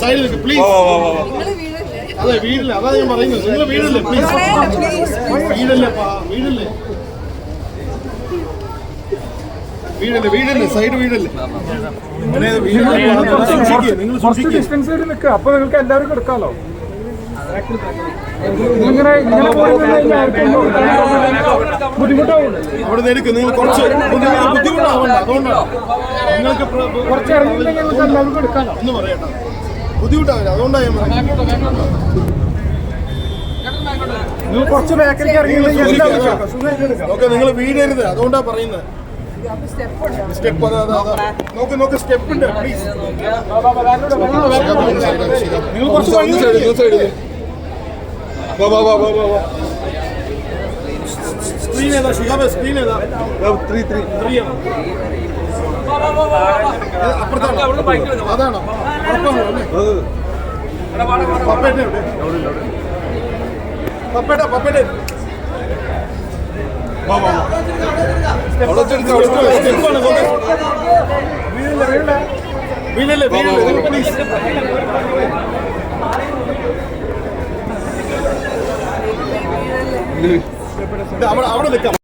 സൈഡിൽ നിൽക്ക് പ്ലീസ് അതെ വീടില്ല. അതാ ഞാൻ പറയുന്നത്. നിങ്ങൾ വീടില്ലേ? പ്ലീസ് വീടല്ലേ വീടില്ലേ? വീടില്ല വീടല്ലേ? സൈഡ് വീടല്ലേ? കുറച്ച് നിൽക്കുക അപ്പൊ നിങ്ങൾക്ക് എല്ലാവർക്കും എടുക്കാമല്ലോ ഇങ്ങനെ ഇങ്ങനെ പോയി നിന്ന് ബുദ്ധിമുട്ടാവും അവിടെ നിന്ന് നിങ്ങൾ കുറച്ച് ബുദ്ധിമുട്ട് ബുദ്ധിമുട്ടാവണ്ട. അതുകൊണ്ടാണ്. നിങ്ങൾക്ക് കുറച്ച് ഒന്ന് പറയട്ടെ. ബുദ്ധിമുട്ടാവില്ല. അതുകൊണ്ടാണ് ഞാൻ നിങ്ങൾ കുറച്ച് ബേക്കറിക്ക് എടുക്കാം. നോക്ക് നിങ്ങൾ വീടരുത് അതുകൊണ്ടാ പറയുന്നത് സ്റ്റെപ്പ് അതാ അതാ അതാ. നോക്ക് നോക്ക് സ്റ്റെപ്പ് ഉണ്ട്. പ്ലീസ്. നിങ്ങൾ കുറച്ച് വഴി സൈഡ് സ്ക്രീൻ ഏതാ ഷിഹാബ് സ്ക്രീൻ ഏതാ ത്രീ ത്രീ ത്രീ ആണ് അപ്പുറത്താണോ അതാണോ പപ്പേട്ട എവിടെ പപ്പേട്ട പപ്പേട്ട വീഴല്ലേ വീഴല്ലേ പ്ലീസ് അവിടെ അവിടെ നിൽക്കാം.